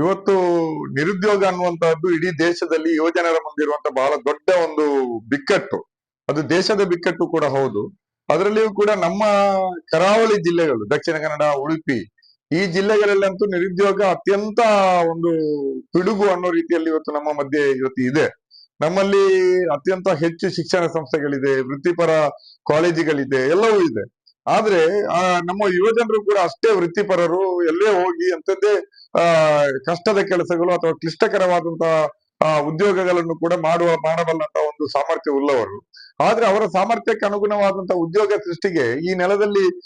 ಇವತ್ತು ನಿರುದ್ಯೋಗ ಅನ್ನುವಂತಹದ್ದು ಇಡೀ ದೇಶದಲ್ಲಿ ಯುವಜನರ ಮುಂದಿರುವಂತ ಬಹಳ ದೊಡ್ಡ ಒಂದು ಬಿಕ್ಕಟ್ಟು. ಅದು ದೇಶದ ಬಿಕ್ಕಟ್ಟು ಕೂಡ ಹೌದು. ಅದರಲ್ಲಿಯೂ ಕೂಡ ನಮ್ಮ ಕರಾವಳಿ ಜಿಲ್ಲೆಗಳು, ದಕ್ಷಿಣ ಕನ್ನಡ, ಉಡುಪಿ, ಈ ಜಿಲ್ಲೆಗಳಲ್ಲಂತೂ ನಿರುದ್ಯೋಗ ಅತ್ಯಂತ ಒಂದು ಪಿಡುಗು ಅನ್ನೋ ರೀತಿಯಲ್ಲಿ ಇವತ್ತು ನಮ್ಮ ಮಧ್ಯೆ ಇವತ್ತು ಇದೆ. ನಮ್ಮಲ್ಲಿ ಅತ್ಯಂತ ಹೆಚ್ಚು ಶಿಕ್ಷಣ ಸಂಸ್ಥೆಗಳಿದೆ, ವೃತ್ತಿಪರ ಕಾಲೇಜುಗಳಿದೆ, ಎಲ್ಲವೂ ಇದೆ. ಆದ್ರೆ, ಆ, ನಮ್ಮ ಯುವಜನರು ಕೂಡ ಅಷ್ಟೇ ವೃತ್ತಿಪರರು, ಎಲ್ಲೇ ಹೋಗಿ ಅಂತದ್ದೇ ಆ, ಕಷ್ಟದ ಕೆಲಸಗಳು ಅಥವಾ ಕ್ಲಿಷ್ಟಕರವಾದಂತಹ ಉದ್ಯೋಗಗಳನ್ನು ಕೂಡ ಮಾಡುವ ಮಾಡಬಲ್ಲಂತ ಒಂದು ಸಾಮರ್ಥ್ಯ ಉಳ್ಳವರು. ಆದ್ರೆ ಅವರ ಸಾಮರ್ಥ್ಯಕ್ಕೆ ಅನುಗುಣವಾದಂತಹ ಉದ್ಯೋಗ ಸೃಷ್ಟಿಗೆ ಈ ನೆಲದಲ್ಲಿ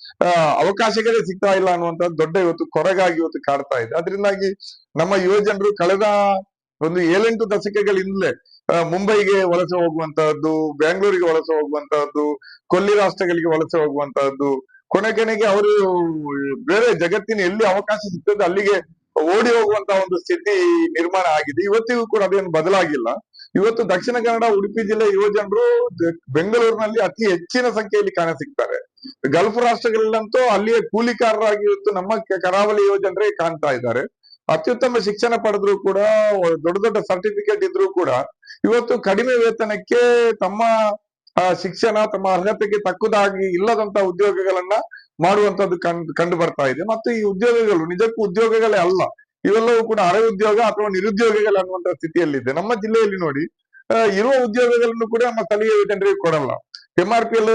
ಅವಕಾಶಗಳೇ ಸಿಗ್ತಾ ಇಲ್ಲ ಅನ್ನುವಂತ ದೊಡ್ಡ ಇವತ್ತು ಕೊರಗಾಗಿ ಇವತ್ತು ಕಾಡ್ತಾ ಇದೆ. ಅದರಿಂದಾಗಿ ನಮ್ಮ ಯುವಜನರು ಕಳೆದ ಒಂದು ಏಳೆಂಟು ದಶಕಗಳಿಂದಲೇ ಮುಂಬೈಗೆ ವಲಸೆ ಹೋಗುವಂತಹದ್ದು ಬೆಂಗಳೂರಿಗೆ ವಲಸೆ ಹೋಗುವಂತಹದ್ದು, ಕೊಲ್ಲಿ ರಾಷ್ಟ್ರಗಳಿಗೆ ವಲಸೆ ಹೋಗುವಂತಹದ್ದು, ಕೊನೆ ಕೊನೆಗೆ ಅವರು, ಬೇರೆ ಜಗತ್ತಿನ ಎಲ್ಲಿ ಅವಕಾಶ ಸಿಗ್ತದೆ ಅಲ್ಲಿಗೆ ಓಡಿ ಹೋಗುವಂತ ಒಂದು ಸ್ಥಿತಿ ನಿರ್ಮಾಣ ಆಗಿದೆ. ಇವತ್ತಿಗೂ ಕೂಡ ಅದೇನು ಬದಲಾಗಿಲ್ಲ. ಇವತ್ತು ದಕ್ಷಿಣ ಕನ್ನಡ, ಉಡುಪಿ ಜಿಲ್ಲೆ ಯುವ ಜನರು ಬೆಂಗಳೂರಿನಲ್ಲಿ ಅತಿ ಹೆಚ್ಚಿನ ಸಂಖ್ಯೆಯಲ್ಲಿ ಕಾಣ ಸಿಗ್ತಾರೆ. ಗಲ್ಫ್ ರಾಷ್ಟ್ರಗಳಲ್ಲಂತೂ ಅಲ್ಲಿಯ ಕೂಲಿಕಾರರಾಗಿ ಇವತ್ತು ನಮ್ಮ ಕರಾವಳಿ ಯುವ ಜನರೇ ಕಾಣ್ತಾ ಇದ್ದಾರೆ. ಅತ್ಯುತ್ತಮ ಶಿಕ್ಷಣ ಪಡೆದ್ರು ಕೂಡ ದೊಡ್ಡ ದೊಡ್ಡ ಸರ್ಟಿಫಿಕೇಟ್ ಇದ್ರೂ ಕೂಡ, ಇವತ್ತು ಕಡಿಮೆ ವೇತನಕ್ಕೆ ತಮ್ಮ ಶಿಕ್ಷಣ, ತಮ್ಮ ಅರ್ಹತೆಗೆ ತಕ್ಕದಾಗಿ ಇಲ್ಲದಂತ ಉದ್ಯೋಗಗಳನ್ನ ಮಾಡುವಂತದ್ದು ಕಂಡು ಬರ್ತಾ ಇದೆ. ಮತ್ತು ಈ ಉದ್ಯೋಗಗಳು, ನಿಜಕ್ಕೂ ಉದ್ಯೋಗಗಳೇ ಅಲ್ಲ. ಇವೆಲ್ಲವೂ ಕೂಡ ಅರೆ ಉದ್ಯೋಗ ಅಥವಾ ನಿರುದ್ಯೋಗಗಳು ಅನ್ನುವಂತ ಸ್ಥಿತಿಯಲ್ಲಿದೆ. ನಮ್ಮ ಜಿಲ್ಲೆಯಲ್ಲಿ ನೋಡಿ ಇರುವ ಉದ್ಯೋಗಗಳನ್ನು ಕೂಡ ನಮ್ಮ ಸ್ಥಳೀಯ ಜನರಿಗೆ ಕೊಡಲ್ಲ. ಎಂ ಆರ್ ಪಿ ಎಲ್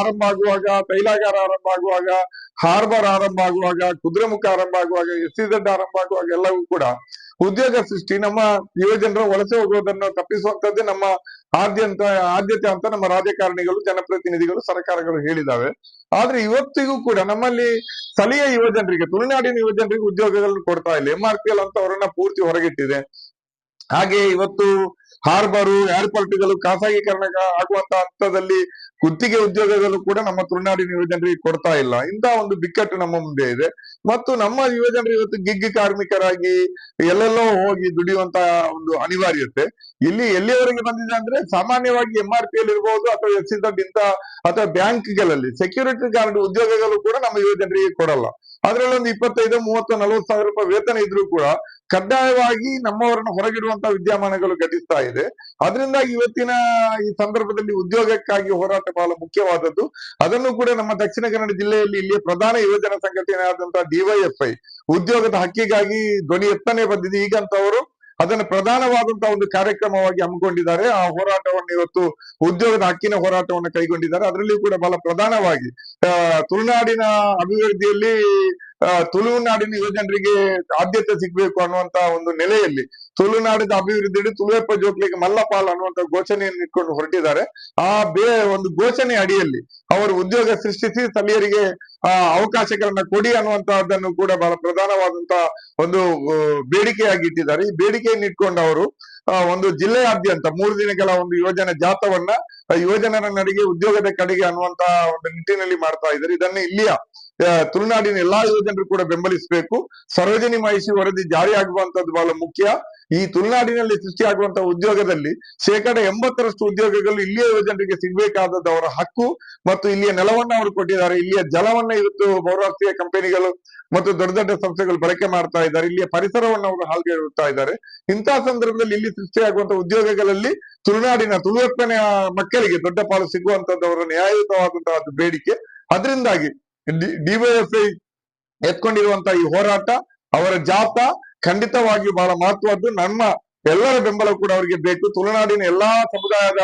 ಆರಂಭ ಆಗುವಾಗ, ತೈಲಾಗಾರ ಆರಂಭ ಆಗುವಾಗ ಹಾರ್ಬರ್ ಆರಂಭ ಆಗುವಾಗ ಕುದುರೆಮುಖ ಆರಂಭ ಆಗುವಾಗ ಎಸ್ ಆರಂಭ ಆಗುವಾಗ ಎಲ್ಲವೂ ಕೂಡ ಉದ್ಯೋಗ ಸೃಷ್ಟಿ ನಮ್ಮ ಯುವಜನರ ವಲಸೆ ಹೋಗೋದನ್ನು ತಪ್ಪಿಸುವಂತದ್ದೇ ನಮ್ಮ ಆದ್ಯಂತ, ಆದ್ಯತೆ ಅಂತ ನಮ್ಮ ರಾಜಕಾರಣಿಗಳು, ಜನಪ್ರತಿನಿಧಿಗಳು, ಸರ್ಕಾರಗಳು ಹೇಳಿದಾವೆ ಆದ್ರೆ ಇವತ್ತಿಗೂ ಕೂಡ ನಮ್ಮಲ್ಲಿ ಸ್ಥಳೀಯ ಯುವಜನರಿಗೆ, ತುಳುನಾಡಿನ ಯುವಜನರಿಗೆ ಉದ್ಯೋಗಗಳನ್ನು ಕೊಡ್ತಾ ಇಲ್ಲ. ಎಂ ಆರ್ ಪಿ ಎಲ್ ಅಂತ ಅವರನ್ನ ಪೂರ್ತಿ ಹೊರಗಿಟ್ಟಿದೆ. ಹಾಗೆ ಇವತ್ತು ಹಾರ್ಬರು ಏರ್ಪೋರ್ಟ್ಗಳು ಖಾಸಗೀಕರಣ ಆಗುವಂತ ಹಂತದಲ್ಲಿ ಗುತ್ತಿಗೆ ಉದ್ಯೋಗಗಳು ಕೂಡ ನಮ್ಮ ತುಳುನಾಡಿನ ಯುವಜನರಿಗೆ ಕೊಡ್ತಾ ಇಲ್ಲ. ಇಂತಹ ಒಂದು ಬಿಕ್ಕಟ್ಟು ನಮ್ಮ ಮುಂದೆ ಇದೆ. ಮತ್ತು ನಮ್ಮ ಯುವಜನರು ಇವತ್ತು ಗಿಗ್ ಕಾರ್ಮಿಕರಾಗಿ ಎಲ್ಲೆಲ್ಲೋ ಹೋಗಿ ದುಡಿಯುವಂತ ಒಂದು ಅನಿವಾರ್ಯತೆ. ಇಲ್ಲಿ ಎಲ್ಲಿಯವರೆಗೆ ಬಂದಿದೆ ಅಂದ್ರೆ ಸಾಮಾನ್ಯವಾಗಿ ಎಂ ಆರ್ ಪಿ ಎಲ್ ಇರ್ಬೋದು ಅಥವಾ ಎಸ್ ಇಂತ ಅಥವಾ ಬ್ಯಾಂಕ್ಗಳಲ್ಲಿ ಸೆಕ್ಯೂರಿಟಿ ಗಾರ್ಡ್ ಉದ್ಯೋಗಗಳು ಕೂಡ ನಮ್ಮ ಯುವಜನರಿಗೆ ಕೊಡಲ್ಲ. ಅದ್ರಲ್ಲಿ ಒಂದು ಇಪ್ಪತ್ತೈದು, ಮೂವತ್ತು, ನಲವತ್ತು ಸಾವಿರ ರೂಪಾಯಿ ವೇತನ ಇದ್ರೂ ಕೂಡ ಕಡ್ಡಾಯವಾಗಿ ನಮ್ಮವರನ್ನು ಹೊರಗಿಡುವಂತ ವಿದ್ಯಮಾನಗಳು ಘಟಿಸ್ತಾ ಇದೆ. ಅದರಿಂದ ಇವತ್ತಿನ ಈ ಸಂದರ್ಭದಲ್ಲಿ ಉದ್ಯೋಗಕ್ಕಾಗಿ ಹೋರಾಟ ಬಹಳ ಮುಖ್ಯವಾದದ್ದು. ಅದನ್ನು ಕೂಡ ನಮ್ಮ ದಕ್ಷಿಣ ಕನ್ನಡ ಜಿಲ್ಲೆಯಲ್ಲಿ ಇಲ್ಲಿಯ ಪ್ರಧಾನ ಯುವಜನ ಸಂಘಟನೆ ಆದಂತಹ ಡಿವೈಎಫ್ಐ ಉದ್ಯೋಗದ ಹಕ್ಕಿಗಾಗಿ ಧ್ವನಿ ಎತ್ತನೆ ಬಂದಿದೆ. ಈಗಂತವರು ಅದನ್ನು ಪ್ರಧಾನವಾದಂತಹ ಒಂದು ಕಾರ್ಯಕ್ರಮವಾಗಿ ಹಮ್ಮಿಕೊಂಡಿದ್ದಾರೆ. ಆ ಹೋರಾಟವನ್ನು ಇವತ್ತು ಉದ್ಯೋಗದ ಹಕ್ಕಿನ ಹೋರಾಟವನ್ನು ಕೈಗೊಂಡಿದ್ದಾರೆ. ಅದರಲ್ಲಿಯೂ ಕೂಡ ಬಹಳ ಪ್ರಧಾನವಾಗಿ ತುಳುನಾಡಿನ ಅಭಿವೃದ್ಧಿಯಲ್ಲಿ ತುಳುನಾಡಿನ ಯುವಜನರಿಗೆ ಆದ್ಯತೆ ಸಿಗ್ಬೇಕು ಅನ್ನುವಂತ ಒಂದು ನೆಲೆಯಲ್ಲಿ ತುಳುನಾಡಿದ ಅಭಿವೃದ್ಧಿ ತುಳುವೆಪ್ಪ ಜೋಕ್ಲಿಗೆ ಮಲ್ಲಪಾಲ್ ಅನ್ನುವಂತ ಘೋಷಣೆಯನ್ನು ಇಟ್ಕೊಂಡು ಹೊರಟಿದ್ದಾರೆ. ಆ ಬೇ, ಒಂದು ಘೋಷಣೆ ಅಡಿಯಲ್ಲಿ ಅವರು ಉದ್ಯೋಗ ಸೃಷ್ಟಿಸಿ ಸ್ಥಳೀಯರಿಗೆ, ಆ, ಅವಕಾಶಗಳನ್ನ ಕೊಡಿ ಅನ್ನುವಂತಹದ್ದನ್ನು ಕೂಡ ಬಹಳ ಪ್ರಧಾನವಾದಂತಹ ಒಂದು ಬೇಡಿಕೆಯಾಗಿ ಇಟ್ಟಿದ್ದಾರೆ. ಈ ಬೇಡಿಕೆಯನ್ನು ಇಟ್ಕೊಂಡು ಅವರು ಒಂದು ಜಿಲ್ಲೆಯಾದ್ಯಂತ ಮೂರು ದಿನಗಳ ಒಂದು ಯೋಜನೆ ಜಾಥವನ್ನ ಯೋಜನೆ ನಡಿಗೆ ಉದ್ಯೋಗದ ಕಡೆಗೆ ಅನ್ನುವಂತ ಒಂದು ನಿಟ್ಟಿನಲ್ಲಿ ಮಾಡ್ತಾ ಇದ್ದಾರೆ. ಇದನ್ನ ಇಲ್ಲಿಯ ತುಳುನಾಡಿನ ಎಲ್ಲಾ ಯುವಜನರು ಕೂಡ ಬೆಂಬಲಿಸಬೇಕು. ಸರೋಜಿನಿ ಮಹಿಷಿ ವರದಿ ಜಾರಿಯಾಗುವಂತದ್ದು ಬಹಳ ಮುಖ್ಯ. ಈ ತುಳುನಾಡಿನಲ್ಲಿ ಸೃಷ್ಟಿಯಾಗುವಂತಹ ಉದ್ಯೋಗದಲ್ಲಿ ಶೇಕಡ ಎಂಬತ್ತರಷ್ಟು ಉದ್ಯೋಗಗಳು ಇಲ್ಲಿಯ ಯುವಜನರಿಗೆ ಸಿಗ್ಬೇಕಾದದ್ದು ಅವರ ಹಕ್ಕು. ಮತ್ತು ಇಲ್ಲಿಯ ನೆಲವನ್ನ ಅವರು ಕೊಟ್ಟಿದ್ದಾರೆ. ಇಲ್ಲಿಯ ಜಲವನ್ನ ಇವತ್ತು ಬಹುರಾಷ್ಟ್ರೀಯ ಕಂಪನಿಗಳು ಮತ್ತು ದೊಡ್ಡ ದೊಡ್ಡ ಸಂಸ್ಥೆಗಳು ಬಳಕೆ ಮಾಡ್ತಾ ಇದ್ದಾರೆ. ಇಲ್ಲಿಯ ಪರಿಸರವನ್ನು ಅವರು ಹಾಳ್ಗೆಡುತ್ತಾ ಇದ್ದಾರೆ. ಇಂತಹ ಸಂದರ್ಭದಲ್ಲಿ ಇಲ್ಲಿ ಸೃಷ್ಟಿಯಾಗುವಂತಹ ಉದ್ಯೋಗಗಳಲ್ಲಿ ತುಳುನಾಡಿನ ತುಳುವೆಪ್ಪನ ಮಕ್ಕಳಿಗೆ ದೊಡ್ಡ ಪಾಲು ಸಿಗುವಂತದ್ದು ಅವರ ನ್ಯಾಯಯುತವಾದಂತಹ ಬೇಡಿಕೆ. ಅದರಿಂದಾಗಿ ಡಿವೈಎಫ್ಐ ಎತ್ಕೊಂಡಿರುವಂತಹ ಈ ಹೋರಾಟ, ಅವರ ಜಾಪ ಖಂಡಿತವಾಗಿಯೂ ಬಹಳ ಮಹತ್ವದ್ದು. ನಮ್ಮ ಎಲ್ಲರ ಬೆಂಬಲ ಕೂಡ ಅವರಿಗೆ ಬೇಕು. ತುಳುನಾಡಿನ ಎಲ್ಲಾ ಸಮುದಾಯದ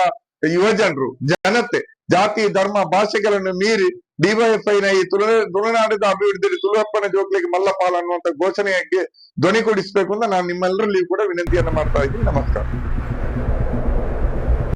ಯುವಜನರು ಜನತೆ, ಜಾತಿ, ಧರ್ಮ, ಭಾಷೆಗಳನ್ನು ಮೀರಿ ಡಿವೈಎಫ್ಐನ ಈ ತುಳು ತುಳುನಾಡಿದ ಅಭಿವೃದ್ಧಿ ತುಳುವಪ್ಪನ ಜೋಗ್ಲಿಗೆ ಮಲ್ಲಪಾಲ ಅನ್ನುವಂತ ಘೋಷಣೆಯಾಗಿ ಧ್ವನಿ ಕೊಡಿಸಬೇಕು ಅಂತ ನಾನು ನಿಮ್ಮೆಲ್ಲರಲ್ಲಿ ಕೂಡ ವಿನಂತಿಯನ್ನ ಮಾಡ್ತಾ ಇದ್ದೀನಿ. ನಮಸ್ಕಾರ.